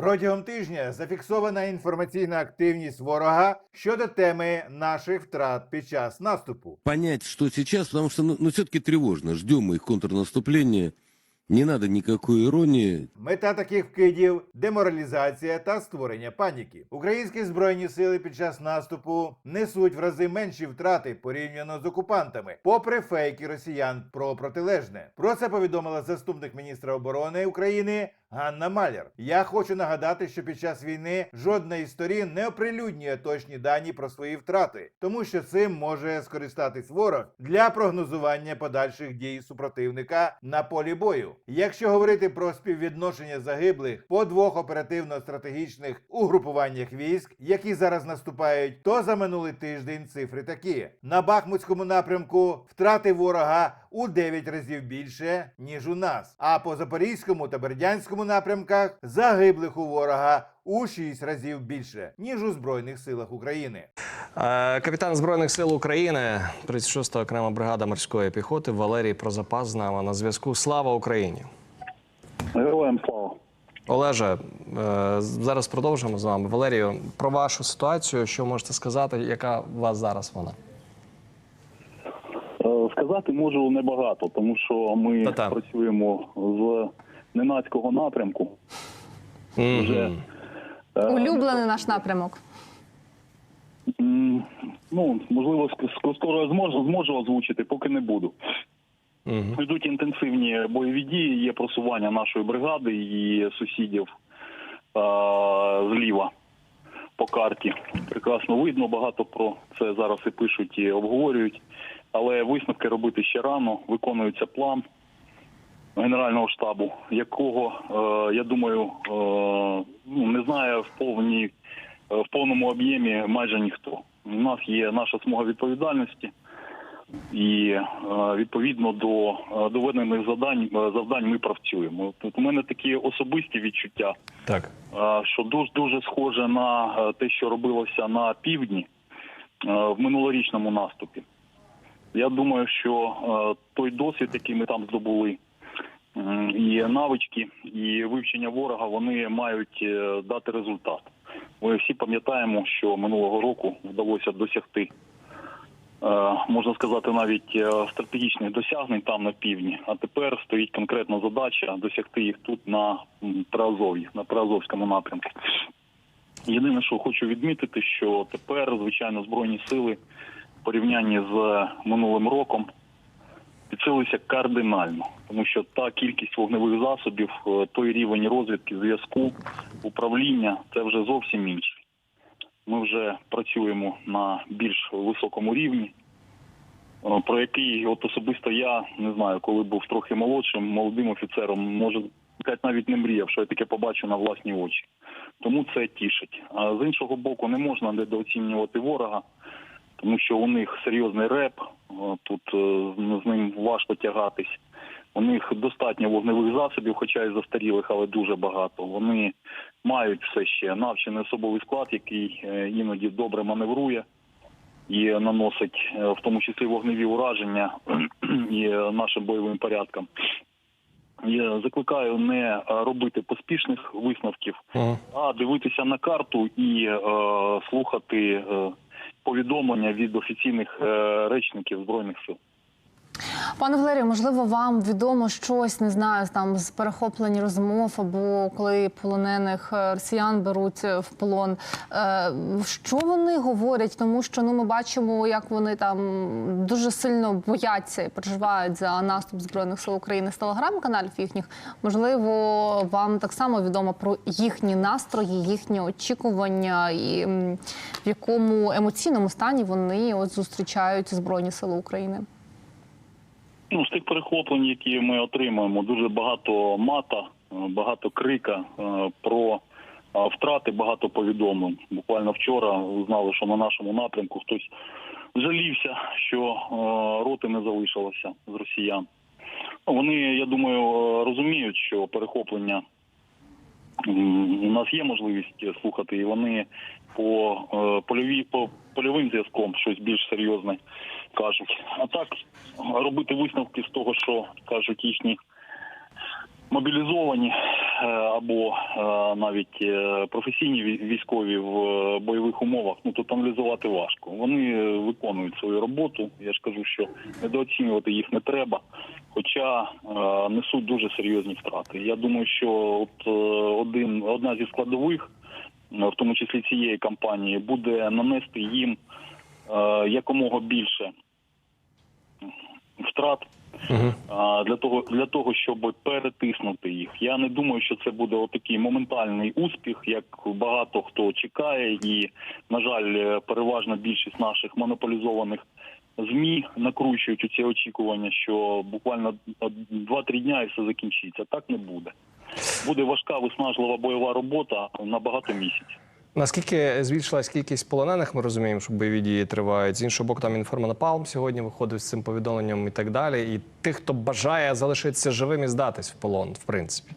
Протягом тижня зафіксована інформаційна активність ворога щодо теми наших втрат під час наступу. понять, что сейчас, потому что, ну, все-таки тревожно. Ждем мы их контрнаступления. Не надо никакой иронии. Мета таких вкидів деморалізація та створення паніки. Українські збройні сили під час наступу несуть в рази менші втрати порівняно з окупантами, попри фейки росіян про протилежне. Про це повідомила заступник міністра оборони України Ганна Маляр. Я хочу нагадати, що під час війни жодна із сторін не оприлюднює точні дані про свої втрати, тому що цим може скористатись ворог для прогнозування подальших дій супротивника на полі бою. Якщо говорити про співвідношення загиблих по двох оперативно-стратегічних угрупуваннях військ, які зараз наступають, то за минулий тиждень цифри такі: на Бахмутському напрямку втрати ворога у 9 разів більше ніж у нас. А по Запорізькому та Бердянському напрямках загиблих у ворога у 6 разів більше ніж у збройних силах України. Е, Капітан Збройних сил України, 36-та окрема бригада морської піхоти Валерій Прозапас з нами на зв'язку. Слава Україні! Героям слава. Олеже, е, зараз продовжимо з вами. Валерію, про вашу ситуацію, що можете сказати, яка у вас зараз вона? Сказати можу небагато, тому що ми Та-та. працюємо з ненацького напрямку. Вже е, Улюблений наш напрямок. ну можливо, скоро я зможу зможу озвучити, поки не буду. Мгм. Йдуть інтенсивні бойові дії, є просування нашої бригади і сусідів е, зліва по карті. Прекрасно видно, багато про це зараз і пишуть, і обговорюють. Але висновки робити ще рано. Виконується план Генерального штабу, якого е, я думаю, е, ну не знає в повній е, в повному об'ємі майже ніхто. У нас є наша смуга відповідальності, і відповідно до доведених завдань завдань ми працюємо. Тут у мене такі особисті відчуття, Так. що дуже дуже схоже на те, що робилося на півдні в минулорічному наступі. Я думаю, що е, той досвід, який ми там здобули, і навички, і вивчення ворога, вони мають е, дати результат. Ми всі пам'ятаємо, що минулого року вдалося досягти, е, можна сказати, навіть стратегічних досягнень там на півдні. А тепер стоїть конкретна задача досягти їх тут на Приазов'ї, на Приазовському напрямку. Єдине, що хочу відмітити, що тепер, звичайно, збройні сили порівнянні з минулим роком підсилилися кардинально, тому що та кількість вогневих засобів, е, той рівень розвідки, зв'язку, управління це вже зовсім інший. Ми вже працюємо на більш високому рівні, е, про який от особисто я не знаю, коли був трохи молодшим, молодим офіцером, може навіть не мріяв, що я таке побачу на власні очі. Тому це тішить. А з іншого боку, не можна недооцінювати ворога, тому що у них серйозний реп. Тут е, з ним важко тягатись. У них достатньо вогневих засобів, хоча й застарілих, але дуже багато. Вони мають все ще навчений особовий склад, який е, іноді добре маневрує і наносить е, в тому числі вогневі ураження і нашим бойовим порядкам. Я закликаю не робити поспішних висновків, а дивитися на карту і е, слухати е, повідомлення від офіційних е, речників збройних сил. Пане Валерію, можливо, вам відомо щось, не знаю, там з перехоплень розмов або коли полонених е, росіян беруть е, в полон. Е, Що вони говорять? Тому що ну ми бачимо, як вони там дуже сильно бояться і переживають за наступ збройних сил України з телеграм-каналів їхніх. Можливо, вам так само відомо про їхні настрої, їхні очікування, і в якому емоційному стані вони от зустрічають збройні сили України. Ну, з тих перехоплень, які ми отримуємо, дуже багато мата, е, багато крика е, про е, втрати, багато повідомлень. Буквально вчора узнали, що на нашому напрямку хтось жалівся, що роти не залишилося з росіян. Вони, я думаю, розуміють, що перехоплення у нас є можливість слухати, і вони по польові по польовим зв'язком щось більш серйозне кажуть. А так робити висновки з того, що кажуть їхні мобілізовані, е, або е, навіть е, професійні військові в бойових умовах, ну тут аналізувати важко. Вони виконують свою роботу. Я ж кажу, що недооцінювати їх не треба, хоча несуть дуже серйозні втрати. Я думаю, що от один одна зі складових, в тому числі цієї кампанії, буде нанести їм е, якомога більше втрат а, для того, для того, щоб перетиснути їх. Я не думаю, що це буде отакий моментальний успіх, як багато хто чекає, і на жаль, переважна більшість наших монополізованих. ЗМІ накручують у ці очікування, що буквально 2-3 дня і все закінчиться. Так не буде. Буде важка виснажлива бойова робота на багато місяців. Наскільки збільшилась кількість полонених, ми розуміємо, що бойові дії тривають. З іншого боку, там інформонапалм сьогодні виходив з цим повідомленням і так далі. І тих, хто бажає залишитися живим і здатись в полон, в принципі.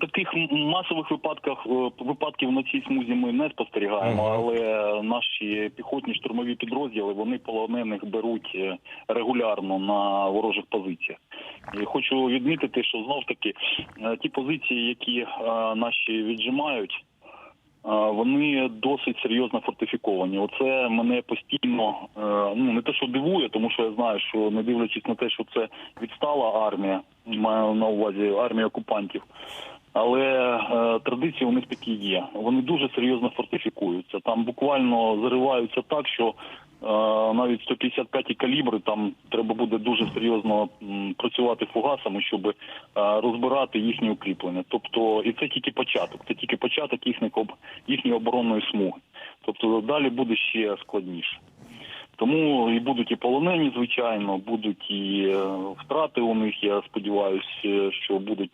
Таких масових випадках е, випадків на цій смузі ми не спостерігаємо, Ага. але наші піхотні штурмові підрозділи вони полонених беруть е, регулярно на ворожих позиціях. І хочу відмітити, що знов таки е, ті позиції, які наші віджимають. Вони досить серйозно фортифіковані. Оце мене постійно ну не те, що дивує, тому що я знаю, що не дивлячись на те, що це відстала армія, маю на увазі армія окупантів. Але е, традиції у них такі є. Вони дуже серйозно фортифікуються. Там буквально зариваються так, що е, навіть 155 калібри там треба буде дуже серйозно м, працювати фугасами, щоб е, розбирати їхні укріплення. Тобто, і це тільки початок. Це тільки початок їхніх об їхньої оборонної смуги. Тобто далі буде ще складніше. Тому і будуть і полонені, звичайно, будуть і е, втрати у них. Я сподіваюся, що будуть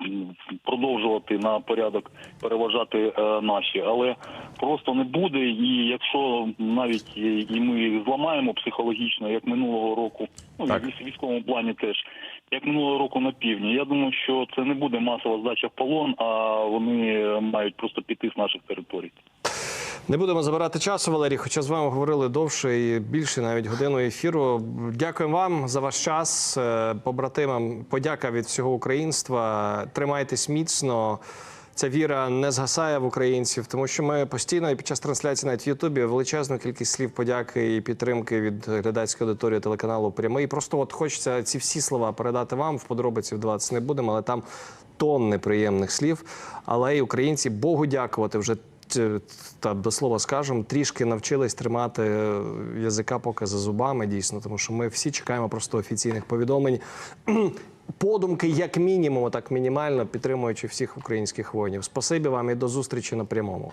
продовжувати на порядок переважати е, наші, але просто не буде. І якщо навіть і ми зламаємо психологічно, як минулого року, ну Так. в військовому плані теж. Як минулого року на півдні, я думаю, що це не буде масова здача в полон, а вони мають просто піти з наших територій. Не будемо забирати часу, Валерій, хоча з вами говорили довше і більше, навіть годину ефіру. Дякуємо вам за ваш час. Е, Побратимам, подяка від всього українства. Тримайтесь міцно. Ця віра не згасає в українців, тому що ми постійно і під час трансляції навіть в Ютубі величезну кількість слів подяки і підтримки від глядацької аудиторії телеканалу Прямий. Просто от хочеться ці всі слова передати вам. В подробиці вдаватися не будемо, але там тонни приємних слів. Але й українці Богу дякувати вже та до слова скажемо, трішки навчились тримати е, язика поки за зубами, дійсно, тому що ми всі чекаємо просто офіційних повідомлень. Подумки, як мінімум, так мінімально підтримуючи всіх українських воїнів. Спасибі вам і до зустрічі на прямому.